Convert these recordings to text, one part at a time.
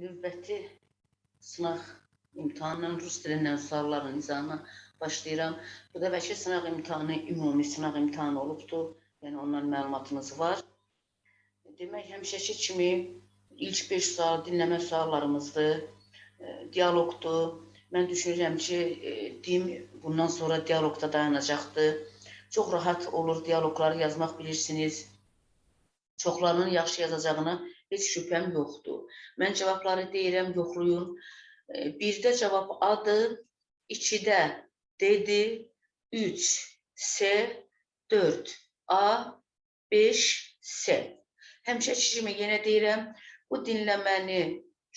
növbəti sınaq imtahanının rus dilindən sualların izahına başlayıram. Bu da bəlkə sınaq imtahanı ümumi sınaq imtahanı olubdur. Yəni ondan məlumatınız var. Demək həmişəki kimi ilk 5 sual dinləmə suallarımızdır. E, Dialoqdur. Mən düşünürəm ki, e, dim bundan sonra dialoqda dayanacaqdır. Çox rahat olur dialoqları yazmaq bilirsiniz. Çoxlarının yaxşı yazacağına heç şübhəm yoxdur. Mən cavabları deyirəm, yoxlayın. E, Birdə cavab adı, ikidə dedi, üç, S, dörd, A, beş, S. Həmişəki kimi yenə deyirəm, bu dinləməni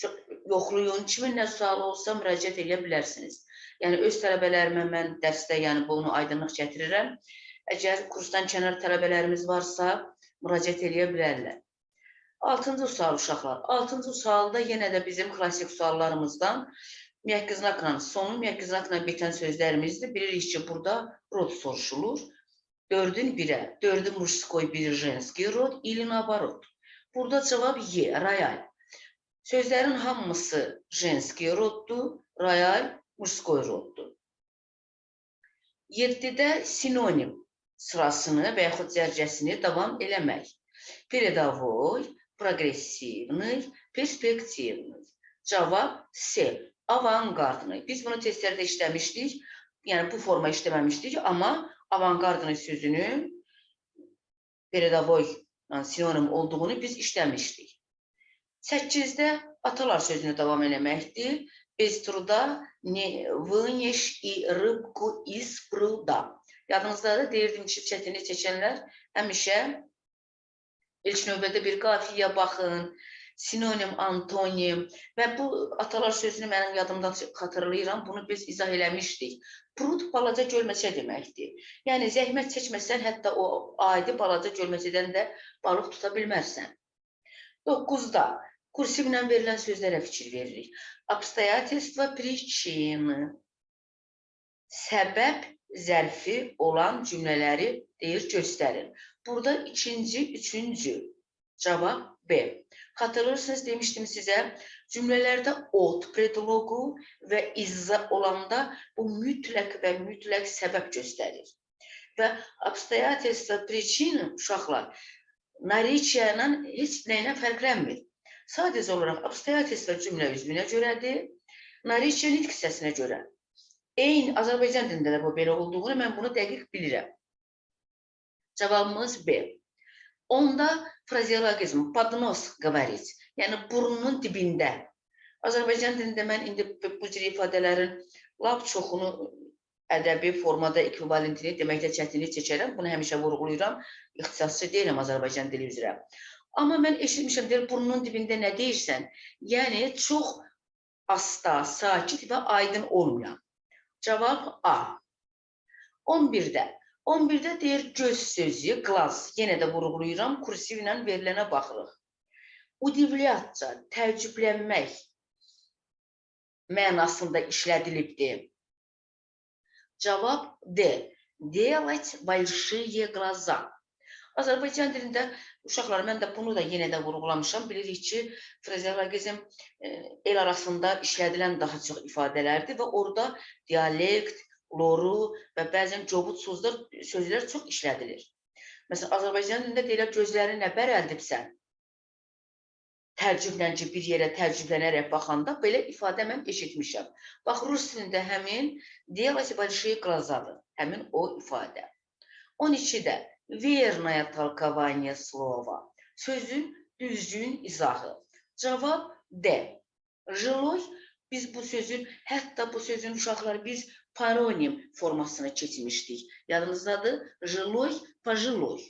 çox yoxlayın. Kimin nə sualı olsa müraciət edə bilərsiniz. Yəni öz tələbələrimə mən dərsdə yəni bunu aydınlıq gətirirəm. Əgər kursdan kənar tələbələrimiz varsa, müraciət edə bilərlər. 6-cı sual uşaqlar. 6-cı sualda yenə də bizim klassik suallarımızdan müəkkəz znakla, sonu müəkkəz znakla bitən sözlərimizdir. Bilirik ki, burada rod soruşulur. 4-ün 1-ə, 4-ün mужской, 1 женский rod или наоборот. Burada cavab Y, royal. Sözlərin hamısı женский roddur, royal mужской roddur. 7-də sinonim sırasını və yaxud zərcəsini davam eləmək. Передовой, прогрессивный, перспективный. Cavab C. Avangardный. Biz bunu testlərdə işləmişdik. Yəni bu forma işləməmişdik, amma avangardный sözünün передовой yəni sinonim olduğunu biz işləmişdik. 8-də atalar sözünü davam eləməkdir. Без труда не вынешь и рыбку из пруда. Yadınızdadır, deyirdim ki, çətinlik çəkənlər həmişə ilk növbədə bir qafiyə baxın, sinonim, antonim və bu atalar sözünü mənim yadımdan xatırlayıram, bunu biz izah eləmişdik. Prud balaca gölməçə deməkdir. Yəni zəhmət çəkməsən, hətta o adi balaca gölməçədən də balıq tuta bilmərsən. 9-da kursivlə verilən sözlərə fikir veririk. Обстоятельства причины. Səbəb zərfi olan cümlələri deyir, göstərir. Burada ikinci, üçüncü cavab B. Xatırlırsınız, demişdim sizə, cümlələrdə od predloqu və izza olanda bu mütləq və mütləq səbəb göstərir. Və obstoyatelstva pricin uşaqlar nariciya ilə heç nəyinə fərqlənmir. Sadəcə olaraq obstoyatelstva cümlə üzvünə görədir, nariciya nitq hissəsinə görə. Eyni Azərbaycan dilində də bu belə olduğunu mən bunu dəqiq bilirəm. Cavabımız B. Onda frazeologizm, podnos говорить, yəni burnunun dibində. Azərbaycan dilində mən indi bu bu cür ifadələrin lap çoxunu ədəbi formada ekvivalentini deməkdə çətinlik çəkərəm. Bunu həmişə vurğulayıram. İxtisasçı deyiləm Azərbaycan dili üzrə. Amma mən eşitmişəm, deyir, burnunun dibində nə deyirsən? Yəni, çox asta, sakit və aydın olmayan. Cavab A. 11-də. 11-də deyir, göz sözü, glaz. Yenə də vurğulayıram, kursiv ilə verilənə baxırıq. Udivlyatca, təəccüblənmək mənasında işlədilibdir. Cavab D. Делать большие глаза. Azərbaycan dilində uşaqlar mən də bunu da yenə də vurğulamışam. Bilirik ki, frazeologizm e, el arasında işlədilən daha çox ifadələrdir və orada dialekt, loru və bəzən cobud sözlər sözlər çox işlədilir. Məsələn, Azərbaycan dilində deyirlər gözlərini nə bərəldibsən? Tərcümlə ki, bir yerə tərcümlənərək baxanda belə ifadə mən eşitmişəm. Bax, rus dilində həmin делать большие глазаdır. Həmin o ifadə. 12-də Верное толкование слова. Sözün düzgün izahı. Cavab D. Жилой biz bu sözün, hətta bu sözün uşaqlar biz paronim formasına keçmişdik. Yadınızdadır? Жилой, пожилой.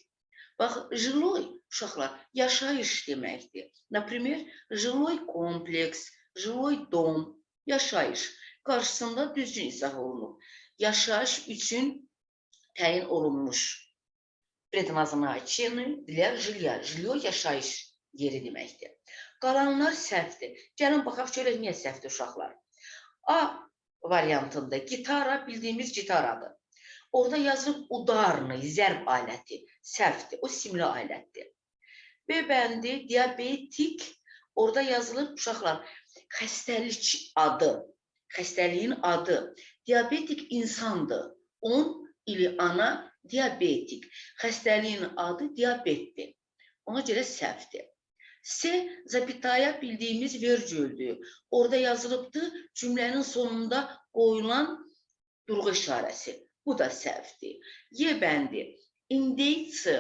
Bax, жилой uşaqlar yaşayış deməkdir. Например, жилой kompleks, жилой dom, yaşayış. Qarşısında düzgün izah olunub. Yaşayış üçün təyin olunmuş prednazına kinin dilər jilya. Jilyo yaşayış yeri deməkdir. Qalanlar səhvdir. Gəlin baxaq görək niyə səhvdir uşaqlar. A variantında gitara bildiyimiz gitaradır. Orada yazılıb udarını, zərb aləti, səhvdir. O simli alətdir. B bəndi diabetik orada yazılıb uşaqlar xəstəlik adı, xəstəliyin adı. Diabetik insandır. 10 ili ana diabetik. Xəstəliyin adı diabetdir. Ona görə səhvdir. S zapitaya bildiyimiz vergüldür. Orada yazılıbdı cümlənin sonunda qoyulan durğu işarəsi. Bu da səhvdir. Y bəndi. İndeyçi.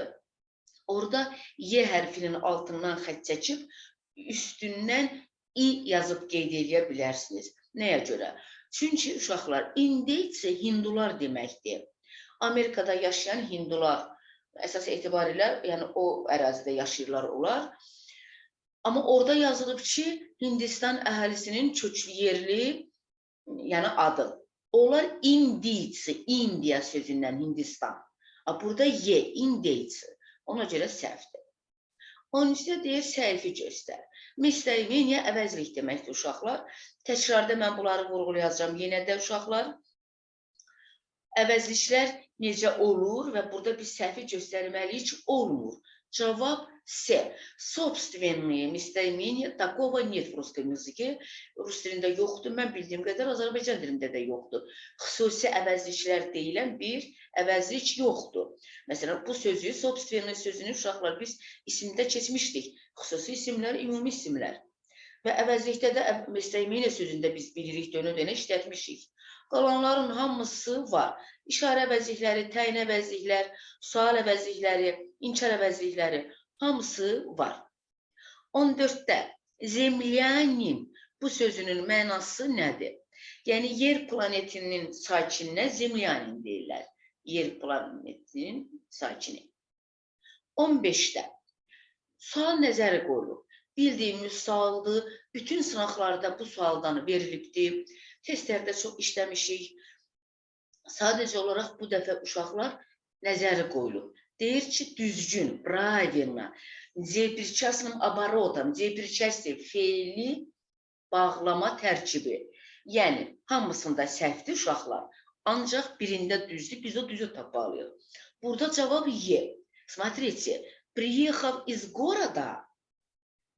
Orada Y hərfinin altından xətt çəkib üstündən i yazıb qeyd edə bilərsiniz. Nəyə görə? Çünki uşaqlar indeyçi hindular deməkdir. Amerikada yaşayan hindular əsas etibarilə, yəni o ərazidə yaşayırlar onlar. Amma orada yazılıb ki, Hindistan əhalisinin köklü yerli, yəni adı. Onlar indiyçi, Indiya sözündən Hindistan. A, Burada Y, indiyçi. Ona görə səhvdir. 13-də deyir səhvi göstər. Müstəyminiyə əvəzlik deməkdir uşaqlar. Təkrarda mən bunları vurğulayacağam yenə də uşaqlar Əvəzliklər necə olur və burada biz səhvi göstərməliyik ki, olmur. Cavab S. Собственные местоимения такого нет в русском языке. Rus dilində yoxdur. Mən bildiyim qədər Azərbaycan dilində də yoxdur. Xüsusi əvəzliklər deyilən bir əvəzlik yoxdur. Məsələn, bu sözü, собственный sözünü uşaqlar biz isimdə keçmişdik. Xüsusi isimlər, ümumi isimlər. Və əvəzlikdə də əv- местоимение sözündə biz bilirik, dönə-dönə işlətmişik. Qalanların hamısı var. İşarə əvəzlikləri, təyin əvəzliklər, sual əvəzlikləri, inkar əvəzlikləri hamısı var. 14-də zemlyanin bu sözünün mənası nədir? Yəni yer planetinin sakininə zemlyanin deyirlər. Yer planetinin sakini. 15-də sual nəzərə qoyulub. Bildiyimiz sualdır. Bütün sınaqlarda bu sualdan verilibdir. Testlərdə çox işləmişik. Sadəcə olaraq bu dəfə uşaqlar nəzərə qoyulub. Deyir ki, düzgün, правильно. Депричастным оборотом, депричастие feili bağlama tərkibi. Yəni hamısında səhvdir uşaqlar. Ancaq birində düzdür, biz o düzü tapmalıyıq. Burada cavab Y. Смотрите, приехал из города.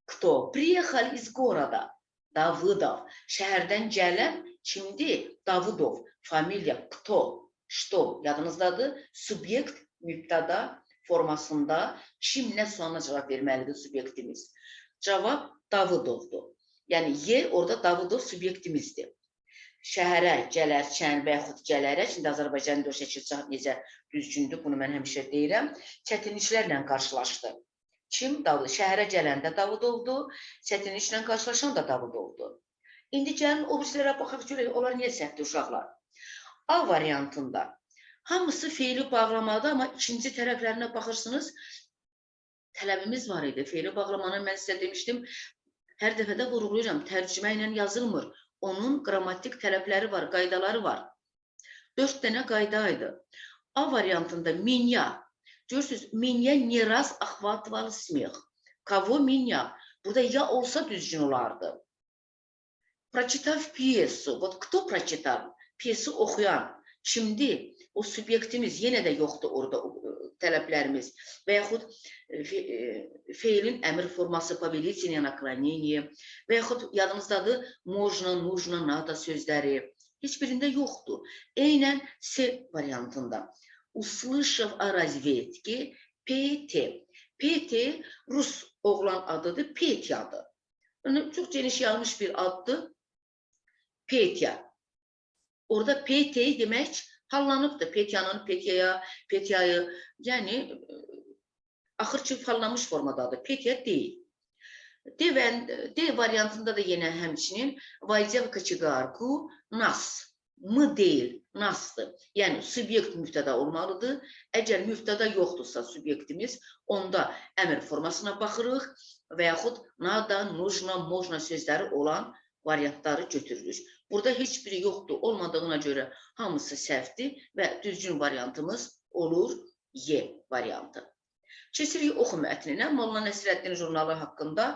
Кто? Приехал из города. Davudov. Şəhərdən gələn kimdir? Davudov. Familiya кто? Что? Yadınızdadır? Subyekt mübtəda formasında kim nə sualına cavab verməlidir subyektimiz? Cavab Davudovdur. Yəni Y orada Davudov subyektimizdir. Şəhərə gələrkən və yaxud gələrək, indi Azərbaycan dörd şəkil necə düzgündür, bunu mən həmişə deyirəm, çətinliklərlə qarşılaşdı. Kim? Davud. Şəhərə gələndə Davudovdu, çətinliklə qarşılaşan da Davudovdu. İndi gəlin o birisilərə baxaq görək onlar niyə səhvdir uşaqlar. A variantında hamısı feili bağlamadı, amma ikinci tərəflərinə baxırsınız. Tələbimiz var idi. Feili bağlamanı mən sizə demişdim. Hər dəfə də vurğulayıram, tərcümə ilə yazılmır. Onun qrammatik tələbləri var, qaydaları var. 4 dənə qayda idi. A variantında minya. Görürsüz, minya niraz axvatval smix. Kavo minya. Burada ya olsa düzgün olardı Прочитав пьесу. Вот кто прочитал? Piyesi oxuyan. Şimdi o subyektimiz yenə də yoxdur orada o, e, tələblərimiz və yaxud e, fe, e, feilin əmr forması повелительное наклонение və yaxud yadınızdadır можно, нужно, надо sözləri heç birində yoxdur. Eynən S variantında. Услышав о разведке PT. PT Rus oğlan adıdır, Petyadır. Yəni çox geniş yayılmış bir addır. Petya. Orada Petya'yı demək hallanıbdır. Petya'nın Petya'ya, Petya'yı, yəni e, axırçı fallanmış formadadır. Petya deyil. D, və, D variantında da yenə həmçinin Vaycevka Çiqarku Nas. M deyil, nasdır. Yəni, subyekt müftəda olmalıdır. Əgər müftəda yoxdursa subyektimiz, onda əmr formasına baxırıq və yaxud nada, nujna, mojna sözləri olan variantları götürürük. Burada heç biri yoxdur, olmadığına görə hamısı səhvdir və düzgün variantımız olur Y variantı. Keçirik oxu mətninə. Molla Nəsrəddin jurnalı haqqında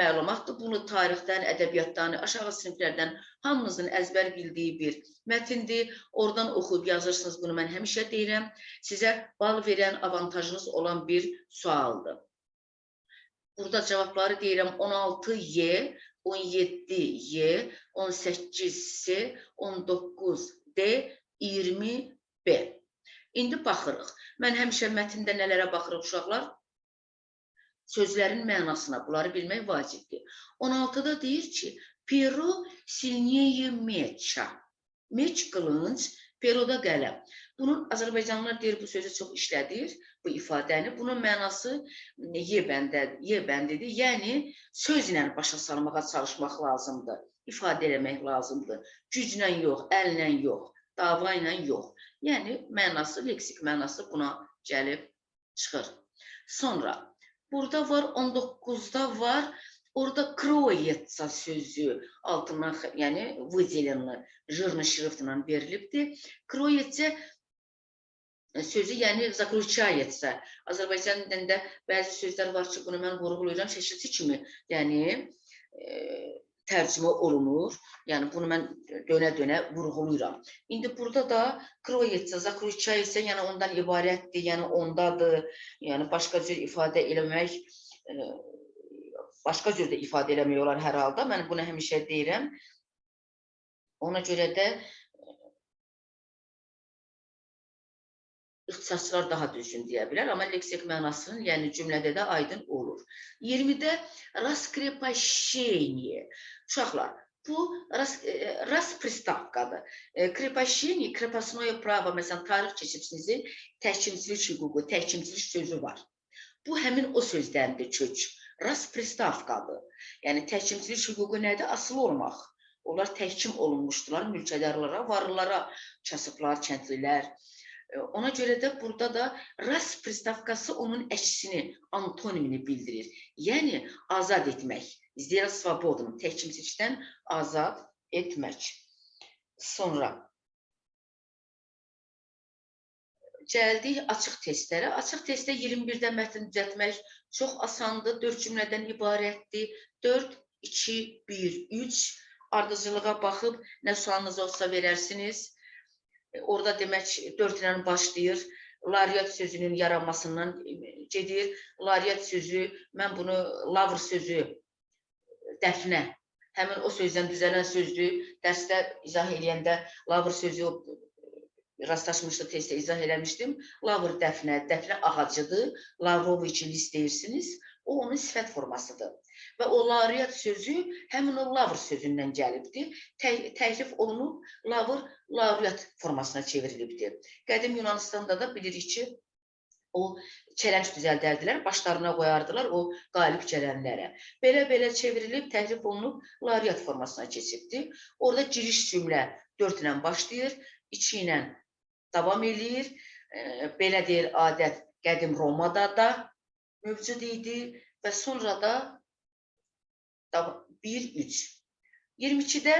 məlumatdır. Bunu tarixdən, ədəbiyyatdan, aşağı siniflərdən hamımızın əzbər bildiyi bir mətindir. Oradan oxuyub yazırsınız. Bunu mən həmişə deyirəm. Sizə bal verən avantajınız olan bir sualdır. Burada cavabları deyirəm 16Y, 17Y, 18C, 19D, 20B. İndi baxırıq. Mən həmişə mətndə nələrə baxırıq uşaqlar? Sözlərin mənasına. Bunları bilmək vacibdir. 16-da deyir ki, Pero silneye meça. Meç qılınc, peroda qələm. Bunun Azərbaycanlılar deyir bu sözü çox işlədir, bu ifadəni. Bunun mənası y bəndə, y bəndidir. Yəni sözlə başa salmağa çalışmaq lazımdır. İfadə eləmək lazımdır. Güclə yox, əllə yox, dava ilə yox. Yəni mənası, leksik mənası buna gəlib çıxır. Sonra burada var 19-da var Orada кроется sözü altından, yəni выделенный жирный şriftlə verilibdir. Кроется sözü yəni zaključayetsə. Azərbaycan dilində bəzi sözlər var ki, bunu mən vurğulayıram şəkilçi kimi. Yəni e, tərcümə olunur. Yəni bunu mən dönə-dönə vurğulayıram. İndi burada da kroyetsə, zaključayetsə, yəni ondan ibarətdir, yəni ondadır. Yəni başqa cür ifadə eləmək e, başqa cür də ifadə eləmək olar hər halda. Mən bunu həmişə deyirəm. Ona görə də ixtisasçılar daha düzgün deyə bilər, amma leksik mənasının, yəni cümlədə də aydın olur. 20-də раскрепощение. Uşaqlar, bu ras, ras pristavkadır. Крепощение, крепостное право, məsələn, tarix keçibsinizin təhkimçilik hüququ, təhkimçilik sözü var. Bu həmin o sözdəndir kök. Ras pristavkadır. Yəni təhkimçilik hüququ nədir? Asılı olmaq. Onlar təhkim olunmuşdular mülkədarlara, varlılara, kasıblar, kəndlilər. Ona görə də burada da rast pristavkası onun əksini, antonimini bildirir. Yəni azad etmək, zira svobodun təkimsizlikdən azad etmək. Sonra gəldik açıq testlərə. Açıq testdə 21-də mətn düzəltmək çox asandır. 4 cümlədən ibarətdir. 4 2 1 3 ardıcılığa baxıb nə sualınız olsa verərsiniz. E, Orada demək 4 ilə başlayır. Lariat sözünün yaranmasından gedir. Lariat sözü, mən bunu lavr sözü, dəfnə, həmin o sözdən düzələn sözdür. Dərsdə izah eləyəndə lavr sözü rastlaşmışdı, testdə izah eləmişdim. Lavr dəfnə, dəfnə ağacıdır. Lavroviçi list deyirsiniz. O onun sifət formasıdır. Və o lariat sözü həmin o lavr sözündən gəlibdir. Tə təhrif olunub lavr lariat formasına çevrilibdir. Qədim Yunanistanda da bilirik ki, o çələnc düzəldərdilər, başlarına qoyardılar o qalib gələnlərə. Belə-belə çevrilib, təhrif olunub lariat formasına keçibdir. Orada giriş cümlə 4 ilə başlayır, 2 ilə davam eləyir. Belə deyir adət qədim Romada da mövcud idi və sonra da 1-3. 22-də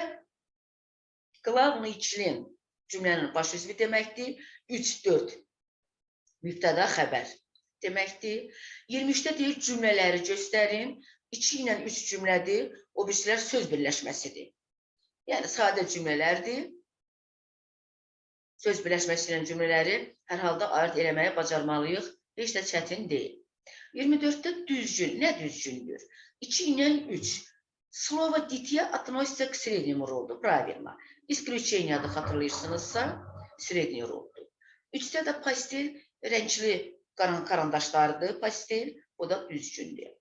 Qlavni член cümlənin baş üzvü deməkdir. 3-4 mübtəda xəbər deməkdir. 23-də deyir cümlələri göstərin. 2 ilə 3 cümlədir. O birisilər söz birləşməsidir. Yəni sadə cümlələrdir. Söz birləşməsinin cümlələri hər halda ayırt eləməyə bacarmalıyıq. Heç də çətin deyil. 24-də düzgün. Nə düzgündür? 2 ilə 3. Слово «дитя» относится к среднему роду. Правильно. Исключение-ді hatırlayırsınızsa средний родdur. 3-də də pastel rəngli qaran karandaşlardır. Pastel, bu da düzgündür.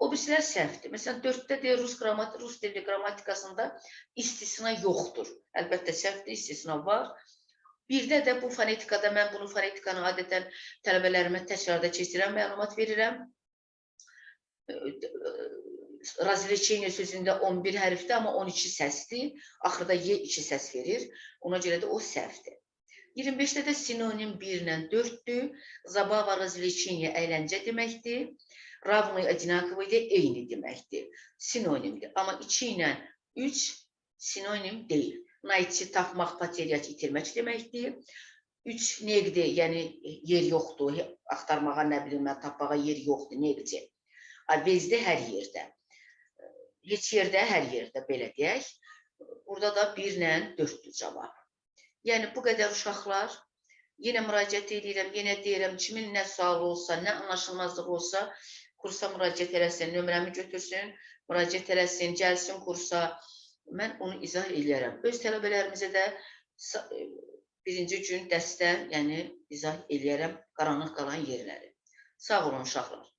O birisilər səhvdir. Məsələn, 4-də deyir rus qrammatik, rus dili qrammatikasında istisna yoxdur. Əlbəttə səhvdir, istisna var. Birdə də bu fonetikada mən bunu fonetikanı adətən tələbələrimə təkrarda keçirəm, məlumat verirəm. Razvlечение sözündə 11 hərfdir, amma 12 səsdir. Axırda Y 2 səs verir. Ona görə də o səhvdir. 25-də də sinonim 1 ilə 4-dür. Zabava развлечение əyləncə deməkdir. Равный одинаковый də eyni deməkdir. Sinonimdir. Amma 2 ilə 3 sinonim deyil. Naiti tapmaq, poteriyyat itirmək deməkdir. Üç, neqdi, yəni e, yer yoxdur, axtarmağa, nə bilim, tapmağa yer yoxdur, neqdi. Vezdə hər yerdə. E, heç yerdə, hər yerdə, belə deyək. Burada da birlə dörddür cavab. Yəni, bu qədər uşaqlar, yenə müraciət edirəm, yenə deyirəm, kimin nə sualı olsa, nə anlaşılmazlıq olsa, kursa müraciət eləsin, nömrəmi götürsün, müraciət eləsin, gəlsin kursa, Mən onu izah eləyərəm. Öz tələbələrimizə də e, birinci gün dəstə, yəni izah eləyərəm qaranlıq qalan yerləri. Sağ olun uşaqlar.